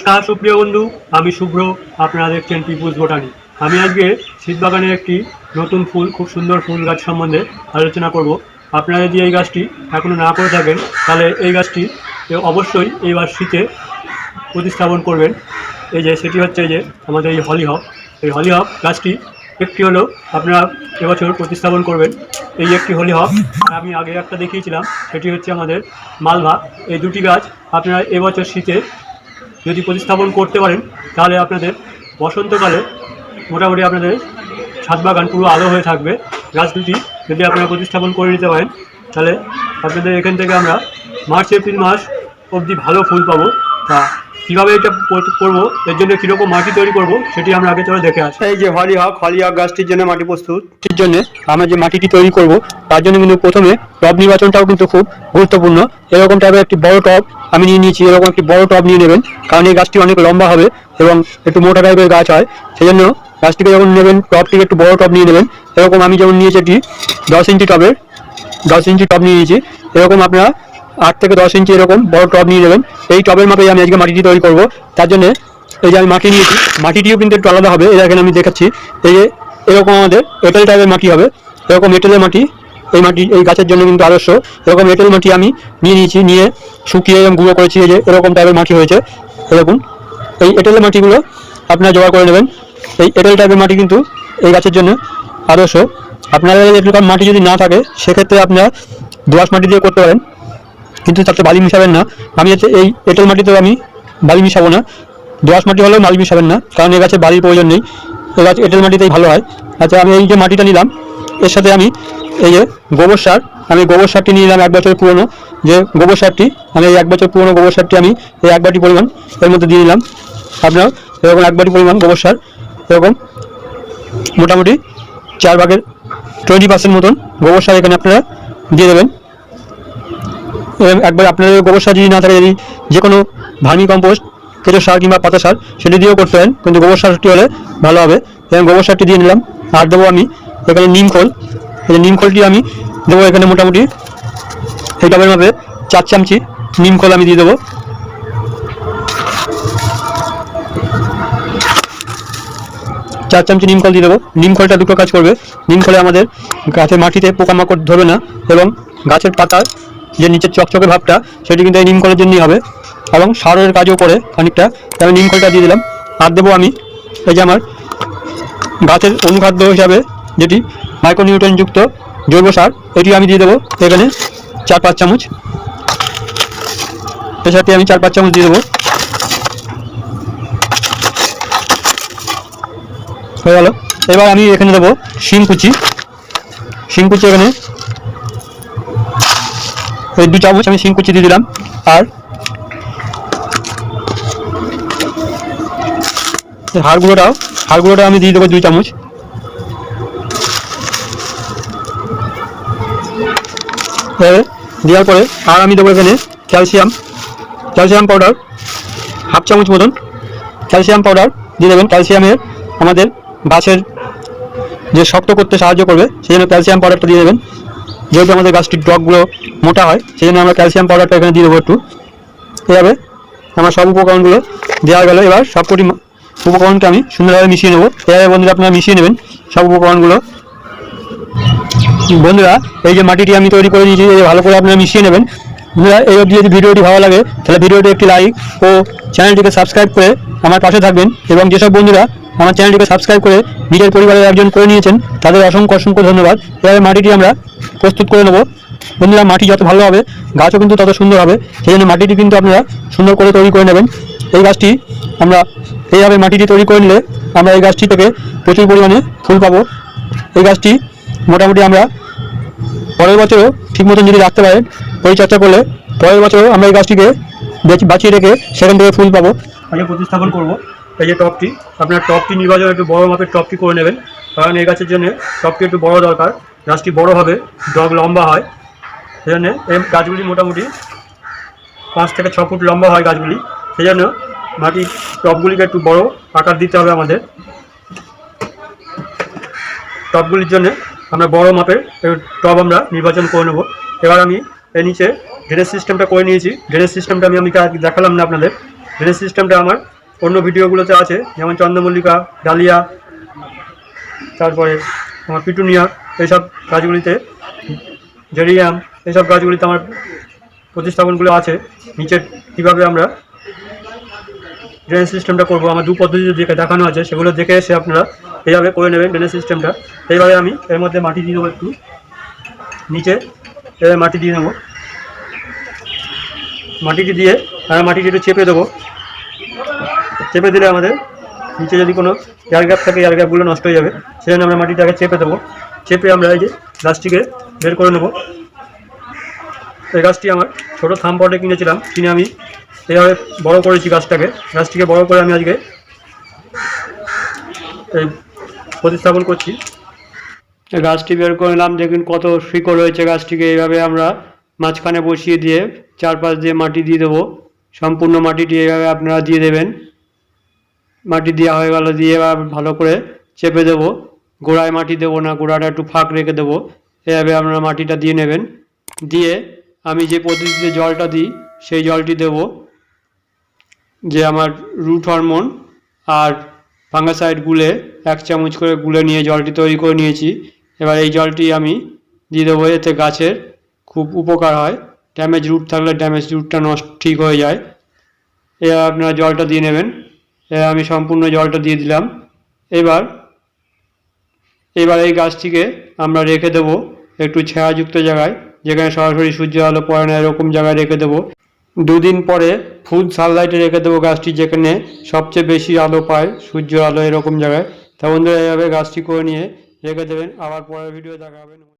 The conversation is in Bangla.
নমস্কার সুপ্রিয় বন্ধু, আমি শুভ্র, আপনারা দেখছেন পিপুস বোটানি। আমি আজকে শীতবাগানের একটি নতুন ফুল, খুব সুন্দর ফুল গাছ সম্বন্ধে আলোচনা করব। আপনারা যদি এই গাছটি এখনও না করে থাকেন, তাহলে এই গাছটি অবশ্যই এইবার শীতে প্রতিস্থাপন করবেন। এই যে, সেটি হচ্ছে যে, আমাদের এই হলিহক এই হলিহক গাছটি একটি হলেও আপনারা এবছর প্রতিস্থাপন করবেন। এই একটি হলিহক আমি আগে একটা দেখিয়েছিলাম, সেটি হচ্ছে আমাদের মালভা। এই দুটি গাছ আপনারা এবছর শীতে যদি প্রতিস্থাপন করতে পারেন, তাহলে আপনাদের বসন্তকালে মোটামুটি আপনাদের ছাদ বাগান পুরো আলো হয়ে থাকবে। গাছ দুটি যদি আপনারা প্রতিস্থাপন করে নিতে পারেন, তাহলে আপনাদের এখান থেকে আমরা মার্চ, এপ্রিল মাস অবধি ভালো ফুল পাবো তা কীভাবে এটা কর- করব, এর জন্য কীরকম মাটি তৈরি করব, সেটি আমরা আগে চলে দেখে আসি। এই যে হলি হক হলি হক গাছটির জন্য মাটি প্রস্তুত। এর জন্য আমরা যে মাটিটি তৈরি করব, তার জন্য কিন্তু প্রথমে টব নির্বাচনটাও কিন্তু খুব গুরুত্বপূর্ণ। এরকম টাইপের একটি বড় টব আমি নিয়ে নিয়েছি, এরকম একটি বড় টব নিয়ে নেবেন, কারণ এই গাছটি অনেক লম্বা হবে এবং একটু মোটা টাইপের গাছ হয় সেই জন্য গাছটিকে যখন নেবেন, টবটিকে একটু বড় টব নিয়ে নেবেন। এরকম আমি যেমন নিয়েছি একটি দশ ইঞ্চি টবের, দশ ইঞ্চি টব নিয়ে নিয়েছি। এরকম আপনারা আট থেকে দশ ইঞ্চি এরকম বড় টব নিয়ে নেবেন। এই টবের মাপে আমি আজকে মাটিটি তৈরি করব। তার জন্য এই যে আমি মাটি নিয়েছি, মাটিটিও কিন্তু একটু আলাদা হবে। এই দেখেন আমি দেখাচ্ছি, এই যে এরকম আমাদের এঁটেল টাইপের মাটি হবে। এরকম এঁটেলের মাটি, এই মাটি, এই গাছের জন্য কিন্তু আদর্শ। এরকম এঁটেল মাটি আমি নিয়ে নিয়েছি, নিয়ে শুকিয়ে এবং গুঁড়ো করেছি। এই যে এরকম টাইপের মাটি হয়েছে। এরকম। এই এঁটেলের মাটিগুলো আপনারা জোগাড় করে নেবেন। এই এঁটেল টাইপের মাটি কিন্তু এই গাছের জন্য আদর্শ। আপনাদের এরকম মাটি যদি না থাকে, সেক্ষেত্রে আপনারা দোআঁশ মাটি দিয়ে করতে পারেন। কিন্তু তাতে বালি মিশাবেন না। আমি হচ্ছে এই এঁটেল মাটিতেও আমি বালি মিশাবো না। দোআঁশ মাটি হলেও বালি মিশাবেন না, কারণ এই গাছে বালির প্রয়োজন নেই। এই গাছ এঁটেল মাটিতেই ভালো হয়। আচ্ছা আমি এই যে মাটিটা নিলাম, এর সাথে আমি এই যে গোবর সার, আমি গোবর সারটি নিয়ে নিলাম এক বছর পুরনো। যে গোবর সারটি, আমি এই এক বছর পুরনো গোবর সারটি আমি এই এক বাটি পরিমাণ এর মধ্যে দিয়ে নিলাম। আপনার এরকম এক বাটি পরিমাণ গোবর সার, এরকম মোটামুটি চার ভাগের টোয়েন্টি পার্সেন্ট মতন গোবর সার এখানে আপনারা দিয়ে দেবেন। একবার আপনাদের গোবর সার যদি না থাকে, যদি যে কোনো ভার্মি কম্পোস্ট কেঁচো সার কিংবা পাতা সার, সেটি দিয়েও করতে পারেন। কিন্তু গোবর সারটি হলে ভালো হবে। এবং গোবর সারটি দিয়ে নিলাম। আর দেবো আমি এখানে নিম খোল। এই নিম খোলটি আমি দেবো এখানে মোটামুটি এই টবের মাপে চার চামচি নিম খোল আমি দিয়ে দেবো। চার চামচি নিম খোল দিয়ে দেবো। নিম খোলটা দুটো কাজ করবে। নিম খোলে আমাদের গাছের মাটিতে পোকামাকড় ধরবে না এবং গাছের পাতার যে নিচের চকচকে ভাবটা, সেটি কিন্তু এই নিম কলের জন্যই হবে। এবং সারের কাজও করে খানিকটা। আমি নিম কলটা দিয়ে দিলাম। আর দেবো আমি এই যে আমার গাছের অনুখাদ্য হিসাবে যেটি মাইক্রোনিউট্রেনযুক্ত জৈব সার এটি আমি দিয়ে দেবো এখানে চার পাঁচ চামচ। এর সাথে আমি চার পাঁচ চামচ দিয়ে দেবো। হয়ে গেল। এবার আমি এখানে দেবো শিম কুচি। শিম কুচি এখানে এই দু চামচ আমি শিম কুচি দিয়ে দিলাম। আর এই হাড়গুলোটাও হাড়গুলোটা আমি দিয়ে দেবো দুই চামচ। দেওয়ার পরে আর আমি দেবো এখানে ক্যালসিয়াম। ক্যালসিয়াম পাউডার হাফ চামচ মতন। ক্যালসিয়াম পাউডার দিয়ে দেবেন। ক্যালসিয়ামের আমাদের গাছের যে শক্ত করতে সাহায্য করবে, সেই জন্য ক্যালসিয়াম পাউডারটা দিয়ে দেবেন। যেহেতু আমাদের গাছটির ডগগুলো মোটা হয় সেই জন্য আমরা ক্যালসিয়াম পাউডারটা এখানে দিয়ে দেবো একটু। এভাবে আমার সব উপকরণগুলো দেওয়া গেল। এবার সবকটি উপকরণকে আমি সুন্দরভাবে মিশিয়ে নেব। এভাবে বন্ধুরা আপনারা মিশিয়ে নেবেন সব উপকরণগুলো। বন্ধুরা, এই যে মাটিটি আমি তৈরি করে দিয়েছি এই ভালো করে আপনারা মিশিয়ে নেবেন। বন্ধুরা, এই অবধি যদি ভিডিওটি ভালো লাগে, তাহলে ভিডিওটি একটি লাইক ও চ্যানেলটিকে সাবস্ক্রাইব করে আমার পাশে থাকবেন। এবং যেসব বন্ধুরা আমার চ্যানেলটিকে সাবস্ক্রাইব করে নিজের পরিবারের একজন করে নিয়েছেন। তাদের অসংখ্য অসংখ্য ধন্যবাদ। এভাবে মাটিটি আমরা প্রস্তুত করে নেব। বন্ধুরা, মাটি যত ভালো হবে, গাছও কিন্তু তত সুন্দর হবে। সেই জন্য মাটিটি কিন্তু আপনারা সুন্দর করে তৈরি করে নেবেন। এই গাছটি আমরা এইভাবে মাটিটি তৈরি করে নিলে আমরা এই গাছটি থেকে প্রচুর পরিমাণে ফুল পাবো। এই গাছটি মোটামুটি আমরা পরের বছরও ঠিক মতন যদি রাখতে পারেন, পরিচর্যা করলে পরের বছরও আমরা এই গাছটিকে বেঁচে- বাঁচিয়ে রেখে সেখান থেকে ফুল পাবো। প্রতিস্থাপন করব। এই যে টপটি, আপনার টপটি নির্বাচন একটু বড় মাপের টপটি করে নেবেন। কারণ এই গাছের জন্য টপটি একটু বড় দরকার। গাছটি বড় হবে, ডগ লম্বা হয়। সেই জন্য এই গাছগুলি মোটামুটি পাঁচ থেকে ছ ফুট লম্বা হয় গাছগুলি। সেই জন্য মাটির টপগুলিকে একটু বড় আকার দিতে হবে আমাদের। টবগুলির জন্য আমরা বড় মাপের টব আমরা নির্বাচন করে নেব। এবার আমি এর নিচে ড্রেনেজ সিস্টেমটা করে নিয়েছি। ড্রেনেজ সিস্টেমটা আমি আমি দেখালাম না আপনাদের। ড্রেনেজ সিস্টেমটা আমার অন্য ভিডিওগুলোতে আছে, যেমন চন্দ্রমল্লিকা, ডালিয়া, তারপরে আমার পিটুনিয়া, এইসব গাছগুলিতে, জেরিয়াম, এইসব গাছগুলিতে আমার প্রতিস্থাপনগুলো আছে। নিচে কীভাবে আমরা ড্রেনেজ সিস্টেমটা করব, আমার দু পদ্ধতিতে দেখে দেখানো আছে, সেগুলো দেখে এসে আপনারা এইভাবে করে নেবেন ড্রেনেজ সিস্টেমটা এইভাবে আমি এর মধ্যে মাটি দিয়ে দেবো একটু। নিচে এভাবে মাটি দিয়ে নেব মাটিটি দিয়ে, আর মাটিটি একটু চেপে দেবো। চেপে দিলে আমাদের নিচে যদি কোনো এয়ার গ্যাপ থাকে এয়ার গ্যাপগুলো নষ্ট হয়ে যাবে, সেজন্য আমরা মাটিটাকে চেপে দেবো। চেপে আমরা এই যে গাছটিকে বের করে নেব। এই গাছটি আমার ছোটো থাম পটে কিনেছিলাম, কিনে আমি এইভাবে বড় করেছি গাছটাকে। গাছটিকে বড় করে আমি আজকে এই প্রতিস্থাপন করছি। গাছটি বের করে নিলাম, দেখুন কত শিকড় রয়েছে গাছটিকে। এইভাবে আমরা মাঝখানে বসিয়ে দিয়ে চারপাশ দিয়ে মাটি দিয়ে দেবো। সম্পূর্ণ মাটিটি এইভাবে আপনারা দিয়ে দেবেন। মাটি দেওয়া হয়ে গেল, দিয়ে এবার ভালো করে চেপে দেবো। গোড়ায় মাটি দেবো না, গোড়াটা একটু ফাঁক রেখে দেবো। এভাবে আপনারা মাটিটা দিয়ে নেবেন। দিয়ে আমি যে পদ্ধতিতে জলটা দিই, সেই জলটি দেব। যে আমার রুট হরমোন আর ফাঙ্গাসাইড গুলে এক চামচ করে গুলে নিয়ে জলটি তৈরি করে নিয়েছি। এবার এই জলটি আমি দিয়ে দেবো, এতে গাছের খুব উপকার হয়। ড্যামেজ রুট থাকলে ড্যামেজ রুটটা নষ্ট ঠিক হয়ে যায়। এবার আপনারা জলটা দিয়ে নেবেন। আমি সম্পূর্ণ জলটা দিয়ে দিলাম। এবার এবার এই গাছটিকে আমরা রেখে দেবো একটু ছায়াযুক্ত জায়গায়, যেখানে সরাসরি সূর্য আলো পড়ে না, এরকম জায়গায় রেখে দেবো। দুদিন পরে ফুল সানলাইটে রেখে দেবো গাছটি, যেখানে সবচেয়ে বেশি আলো পায় সূর্য আলো এরকম জায়গায়। তা বন্ধুরা, এইভাবে গাছটি করে নিয়ে রেখে দেবেন। আবার পরের ভিডিও দেখা হবে।